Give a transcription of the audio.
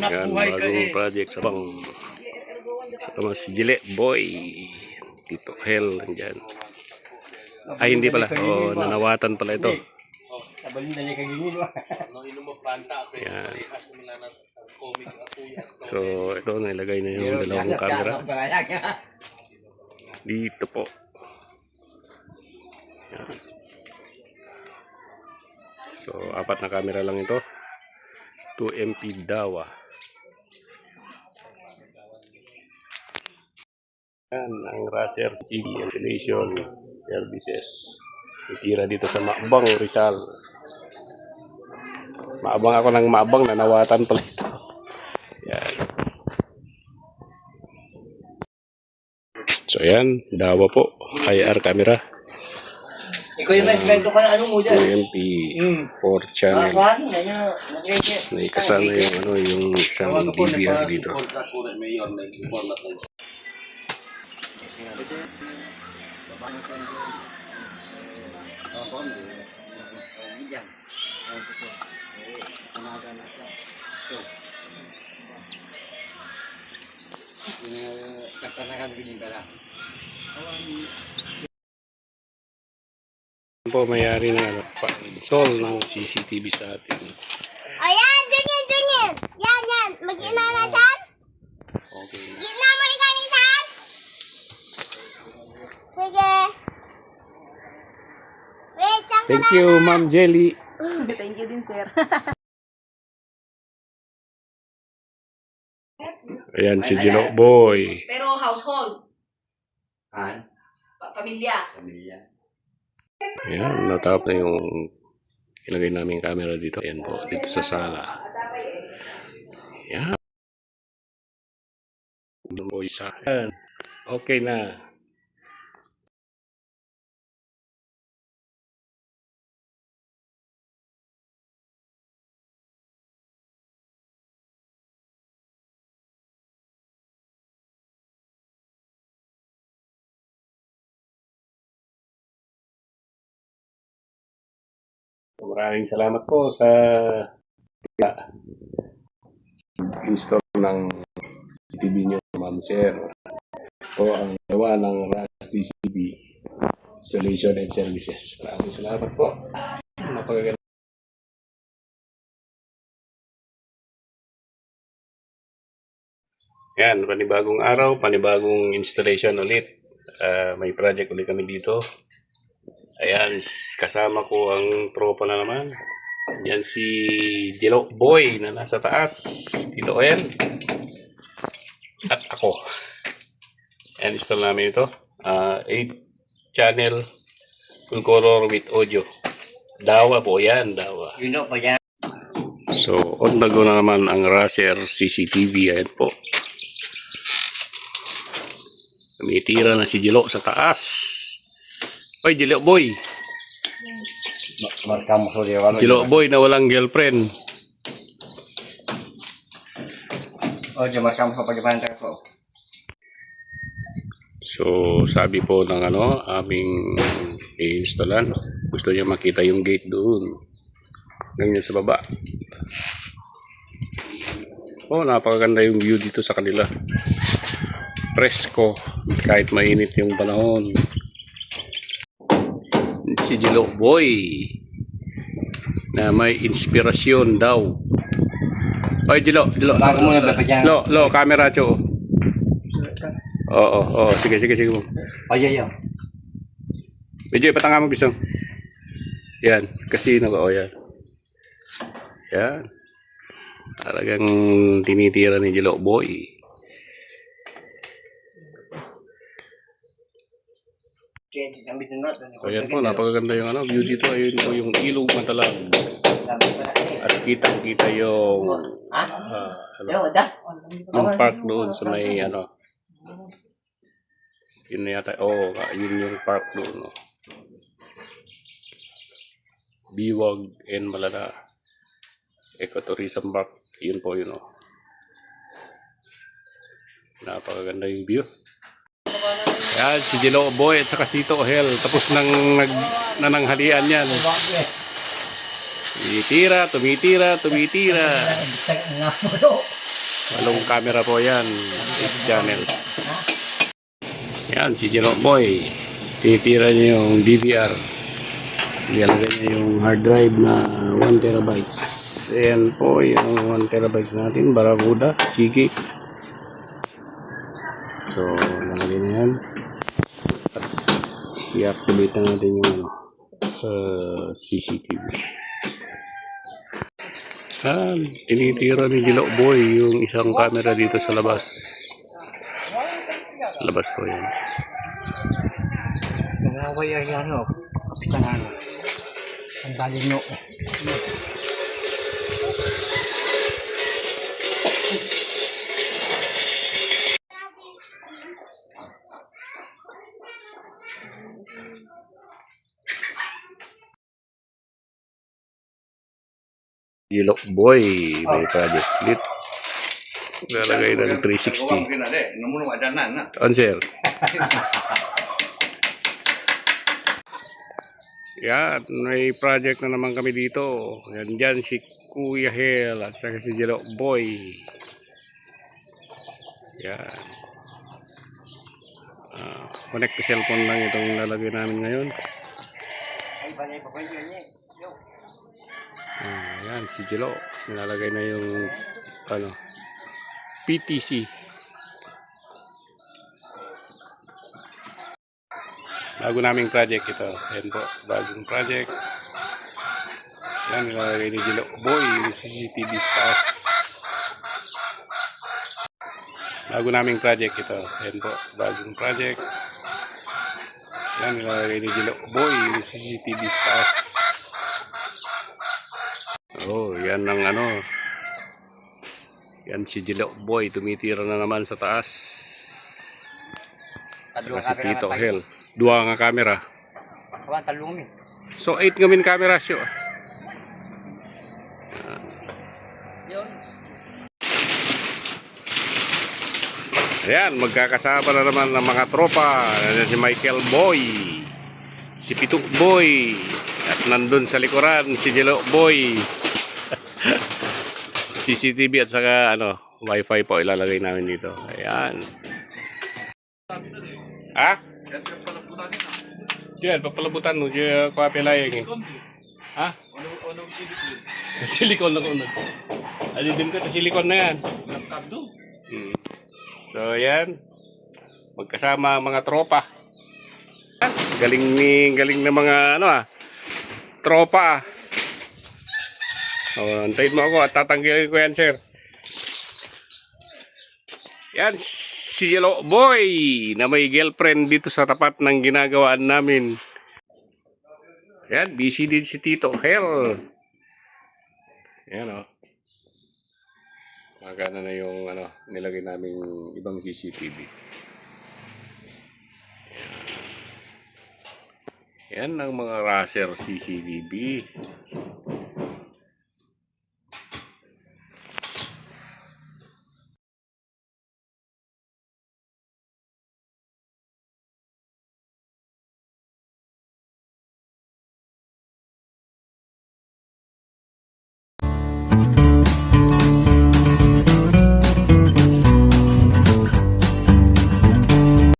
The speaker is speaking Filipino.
hanap Yan, buhay ka eh. project sa bang. Sama si Gile Boy. Tito Hel, nandyan. Ay, hindi pala. Oh, nanawatan pala ito. Nabalin na niya. Nung inom mo planta, pero Yan. kuya. So, ito, nilagay na yung dalawang camera. Dito po. Yan. So, apat na camera lang ito. 2MP Dawa. Yan, ang Razer TV Ventilation Services. Itira dito sa Maabang, Rizal. Maabang ako ng maabang, nanawatan pala ito. Yan. So, yan, Dawa po. IR camera. Ikaw yung mas kwento ka na ano mo dyan. 2MP 4 channel. Kuhan, ganyan. Nag-ready. May kasama yung ano yung isang DVR dito. na po mayari ng ano, pa-install ng CCTV sa atin. Ayan, Jungin, Jungin. Yan, yan. Mag-ina na dyan. Okay Thank you, Ma'am Jelly. Thank you din, sir. Ayan si Gino Boy. Pero household, Han, pa- pamilya. pamilya. Ayan, natap na yung ilagay namin yung camera dito. Ayan po, dito sa sala. Ayan. Doon po isa. Ayan. Okay na. Maraming salamat po sa install ng CCTV nyo, Ma'am Sir. Po ang gawa ng RAS CCTV Solution and Services. Maraming salamat po. Napakaganda. Yan, panibagong araw, panibagong installation ulit. Ah, may project ulit kami dito. Ayan, kasama ko ang tropa na naman. Yan si Jelo Boy na nasa taas. Tito Oel. At ako. Ayan, install namin ito. 8 channel full color with audio. Dawa po yan, dawa. You know pa yan. So, on the go na naman ang Razer CCTV. Ayan po. Tumitira na si Jelo sa taas. Oy, Jelo Boy. Marka mo sa diwa. Jelo Boy na walang girlfriend. O, dyan marka mo sa pagkabahan ko. So, sabi po ng ano, aming i-installan. Gusto niya makita yung gate doon. Ganyan sa baba. Oh, napakaganda yung view dito sa kanila. Presko. Kahit mainit yung panahon. Si Jilo Boy. Na may inspirasyon daw. Oy, Jilo, Jilo. Bago mo na? Lo, lo, camera, cho. Oo, oo, sige, sige, sige. Payayaw. Medyo ipatanga mo bisong. Yan, casino ko, oh yan. Yan. Talagang tinitira ni Jelo Boy. So yan po, napakaganda yung ano, view dito. Ayun po yung ilog matalag. At kitang-kita yung ah, ano, da. yung park doon sa may ano. Yun na yata. Oh, yun yung park doon. Oh. Biwag and Malala. Ecotourism Park. Yun po yun. Oh. Napakaganda yung view. Yan, si Jelo Boy at saka si Tito Hel. Tapos nang nag, nananghalian yan. Tumitira, tumitira, tumitira. Walong camera po yan. 8 channels. Yan, si Jero Boy. Titira niya yung DVR. Ilalagay niya yung hard drive na 1 terabytes. Ayan po yung 1 terabytes natin. Barracuda, Sige. So, lalagay na yan. At i-activate na natin yung ano, uh, CCTV. Ah, tinitira ni Gilo Boy yung isang camera dito sa labas. Labas ko yan. Nangaway ay ano, kapitan ano. Ang balino. Gilo Boy, may project ulit. Lalagay ng 360. Namuno ada na. Answer. Yan, may project na naman kami dito. Yan dyan si Kuya Hel at saka si Jelo Boy. Yan. Ah, connect to cellphone lang itong lalagay namin ngayon. Ay, balay pa pa yun eh. Ah, yan, si Jelo. Nilalagay na yung ano, PTC. Bago naming project ito. Yan po, bagong project. Yan, nilalagay ni Jelo. Boy, CCTV sa taas. Bago naming project ito. Yan po, bagong project. Yan, nilalagay ni Jelo. Boy, yung CCTV sa taas. Oh, yan ang ano. Yan si Jilo Boy, tumitira na naman sa taas. Saka si Tito Hel. Dua nga camera. Kawan talong mi. So, 8 ngamin camera. Yun. Ayan, magkakasama na naman ng mga tropa. Nandiyan si Michael Boy. Si Pituk Boy. At nandun sa likuran, si Jelo Boy. CCTV at saka ano, wifi po ilalagay namin dito. Ayan. Ha? Diyan, papalabutan mo. Diyan, kapilayang eh. Ha? Silikon na kunod. Ali din ko, silikon na yan. Hmm. So, yan. Magkasama mga tropa. Galing ni, galing ng mga ano ah. Tropa ah. Oh, antayin mo ako at tatanggalin ko yan, sir. Yan, si Yellow Boy na may girlfriend dito sa tapat ng ginagawaan namin. Yan, busy din si Tito Hell. Yan oh. Magana na yung ano, nilagay naming ibang CCTV. Yan. Ang mga Razer CCTV.